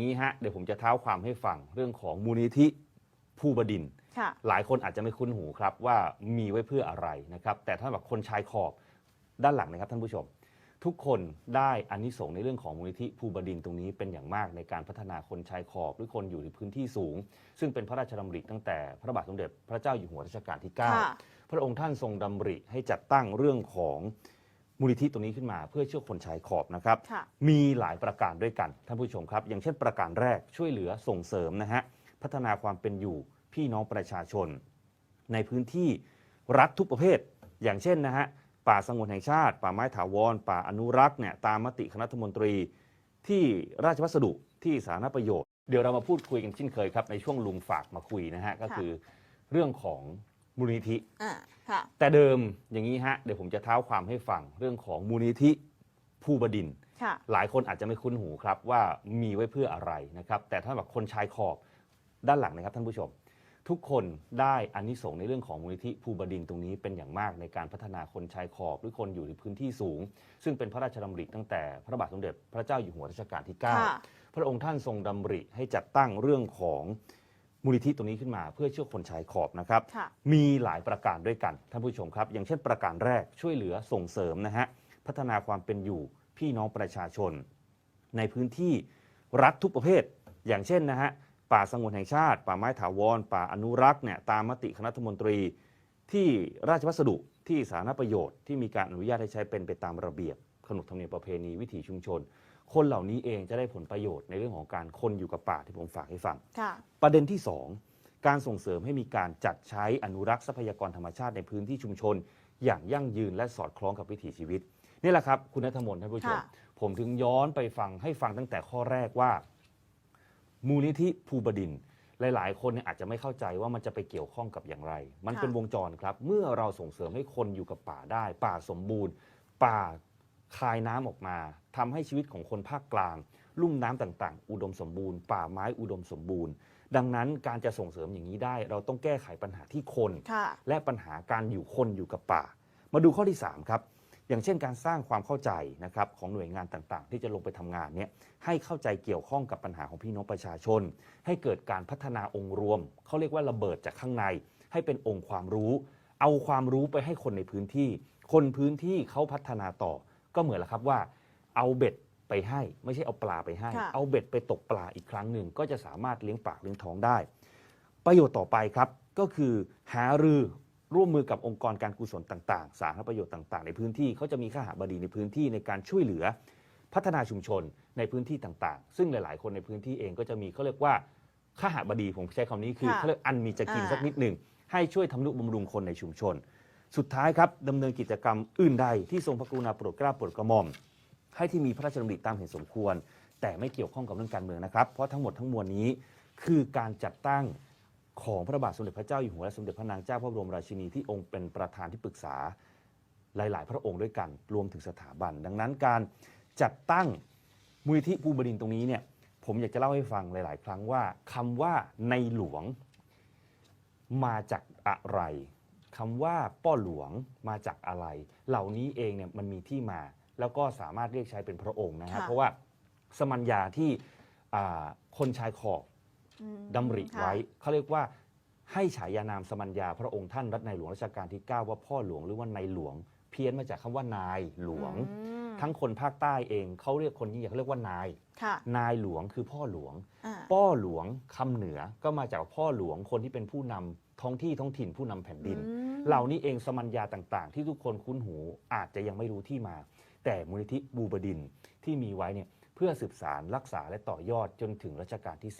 นี้ฮะเดี๋ยวผมจะเท้าความให้ฟังเรื่องของมูลนิธิผู้บดินทร์ค่ะ หลายคนอาจจะไม่คุ้นหูครับว่ามีไว้เพื่ออะไรนะครับ แต่ถ้าแบบคนชายขอบด้านหลังนะครับท่านผู้ชม ทุกคนได้อานิสงส์ในเรื่องของมูลนิธิภูบดินทร์ตรงนี้เป็นอย่างมากในการพัฒนาคนชายขอบหรือคนอยู่ในพื้นที่สูง ซึ่งเป็นพระราชดำริตั้งแต่พระบาทสมเด็จพระเจ้าอยู่หัวรัชกาลที่ ค่ะ 9 พระองค์ท่านทรงดำริให้จัดตั้งเรื่องของ มูลนิธิตรงนี้ขึ้นมาเพื่อช่วยคนชายขอบนะครับ ค่ะมีหลายประการด้วยกันท่านผู้ชมครับ อย่างเช่นประการแรกช่วยเหลือส่งเสริมนะฮะพัฒนาความเป็นอยู่พี่น้องประชาชน ในพื้นที่รัฐทุกประเภท อย่างเช่นนะฮะป่าสงวนแห่งชาติ ป่าไม้ถาวร ป่าอนุรักษ์เนี่ยตามมติคณะรัฐมนตรี ที่ราชวัสดุที่สาธารณประโยชน์ เดี๋ยวเรามาพูดคุยกันเช่นเคยครับ ในช่วงลุงฝากมาคุยนะฮะ ก็คือเรื่องของ มูลนิธิ อ่าค่ะ แต่เดิมอย่างนี้ฮะ เดี๋ยวผมจะเท้าความให้ฟังเรื่องของมูลนิธิผู้บดินทร์ค่ะ หลายคนอาจจะไม่คุ้นหูครับว่ามีไว้เพื่ออะไรนะครับ แต่ถ้าแบบคนชายขอบด้านหลังนะครับท่านผู้ชม ทุกคนได้อานิสงส์ในเรื่องของมูลนิธิภูบดินทร์ตรงนี้เป็นอย่างมากในการพัฒนาคนชายขอบหรือคนอยู่ในพื้นที่สูง ซึ่งเป็นพระราชดำริตั้งแต่พระบาทสมเด็จพระเจ้าอยู่หัวรัชกาลที่ ค่ะ 9 พระองค์ท่านทรงดำริให้จัดตั้งเรื่องของ มูลนิธิตรงนี้ขึ้นมาเพื่อช่วยคนชายขอบนะครับ ค่ะ มีหลายประการด้วยกันท่านผู้ชมครับ อย่างเช่นประการแรกช่วยเหลือส่งเสริมนะฮะพัฒนาความเป็นอยู่พี่น้องประชาชน ในพื้นที่รัฐทุกประเภท อย่างเช่นนะฮะป่าสงวนแห่งชาติ ป่าไม้ถาวร ป่าอนุรักษ์เนี่ยตามมติคณะรัฐมนตรี ที่ราชวัสดุที่สาธารณประโยชน์ที่มีการอนุญาตให้ใช้เป็นไปตามระเบียบขนบธรรมเนียมประเพณีวิถีชุมชน คนเหล่านี้เองจะได้ผลประโยชน์ในเรื่องของการคนอยู่กับป่าที่ผมฝากให้ฟังค่ะประเด็นที่ 2 การส่งเสริมให้มีการจัดใช้อนุรักษ์ทรัพยากรธรรมชาติในพื้นที่ชุมชน อย่างยั่งยืนและสอดคล้องกับวิถีชีวิต นี่แหละครับ คุณนัทมนต์ท่านผู้ชมค่ะผมถึงย้อนไปฟังให้ฟังตั้งแต่ข้อแรกว่า มูลนิธิภูบดินทร์หลาย ๆ คนเนี่ยอาจจะไม่เข้าใจว่ามันจะไปเกี่ยวข้องกับอย่างไร มันค่ะเป็นวงจรครับ เมื่อเราส่งเสริมให้คนอยู่กับป่าได้ ป่าสมบูรณ์ ป่า คายน้ำออกมาทำให้ชีวิตของคนภาคกลาง ลุ่มน้ำต่างๆ อุดมสมบูรณ์ ป่าไม้อุดมสมบูรณ์ ดังนั้นการจะส่งเสริมอย่างนี้ได้ เราต้องแก้ไขปัญหาที่คนค่ะและปัญหาการอยู่คนอยู่กับป่า มาดูข้อที่ 3 ครับอย่างเช่นการสร้างความเข้าใจนะครับของหน่วยงานต่างๆ ที่จะลงไปทำงานเนี่ยให้เข้าใจเกี่ยวข้องกับปัญหาของพี่น้องประชาชน ให้เกิดการพัฒนาองค์รวม เขาเรียกว่าระเบิดจากข้างใน ให้เป็นองค์ความรู้ เอาความรู้ไปให้คนในพื้นที่ คนพื้นที่เขาพัฒนาต่อ ก็เหมือนละครับว่าเอาเบ็ดไปให้ ไม่ใช่เอาปลาไปให้ ค่ะ เอาเบ็ดไปตกปลาอีกครั้งหนึ่งก็จะสามารถเลี้ยงปากเลี้ยงท้องได้ ประโยชน์ต่อไปครับก็คือหารือร่วมมือกับองค์กรการกุศลต่าง ๆ สาธารณประโยชน์ต่างๆ ในพื้นที่เขาจะมีข้าหาบดีในพื้นที่ในการช่วยเหลือ พัฒนาชุมชนในพื้นที่ต่างๆ ซึ่งหลาย ๆ คนในพื้นที่เองก็จะมีเขาเรียกว่าข้าหาบดีผมใช้คำนี้คือค่ะเขาเรียกอันมีจะกินอ่า สักนิดหนึ่งให้ช่วยทำนุบำรุงคนในชุมชน สุดท้ายครับดำเนินกิจกรรมอื่นใดที่ทรงพระกรุณาโปรดเกล้าโปรดกระหม่อม ให้ที่มีพระราชดำริตามเห็นสมควร แต่ไม่เกี่ยวข้องกับเรื่องการเมืองนะครับ เพราะทั้งหมดทั้งมวลนี้คือการจัดตั้งของพระบาทสมเด็จพระเจ้าอยู่หัวและสมเด็จพระนางเจ้าพระบรมราชินีที่องค์เป็นประธานที่ปรึกษาหลาย ๆ พระองค์ด้วยกันรวมถึงสถาบัน ดังนั้นการจัดตั้งมูลนิธิภูบดินตรงนี้เนี่ยผมอยากจะเล่าให้ฟังหลาย ๆ ครั้งว่าคำว่าในหลวงมาจากอะไร คำว่าป้อหลวงมาจากอะไร เหล่านี้เองเนี่ยมันมีที่มา แล้วก็สามารถเรียกใช้เป็นพระองค์นะฮะค่ะ เพราะว่าสมัญญาที่อ่าคนชายขอบอืมดำริค่ะ ไว้เขาเรียกว่าให้ฉายานามสมัญญาพระองค์ท่านรัตในหลวงรัชกาลที่ 9 ว่าพ่อหลวงหรือว่าในหลวง เพี้ยนมาจากคำว่านายหลวง อืม ทั้งคนภาคใต้เองเขาเรียกคนนี้เขาเรียกว่านาย ค่ะ นายหลวงคือพ่อหลวง อ่าป้อหลวงคำเหนือก็มาจากพ่อหลวงคนที่เป็นผู้นำท้องที่ท้องถิ่นผู้นำแผ่นดิน อืม เหล่านี้เองสมัญญาต่างๆ ที่ทุกคนคุ้นหูอาจจะยังไม่รู้ที่มา แต่มูลนิธิบูบดินทร์ที่มีไว้เนี่ยเพื่อสืบสารรักษาและต่อยอดจนถึงรัชกาลที่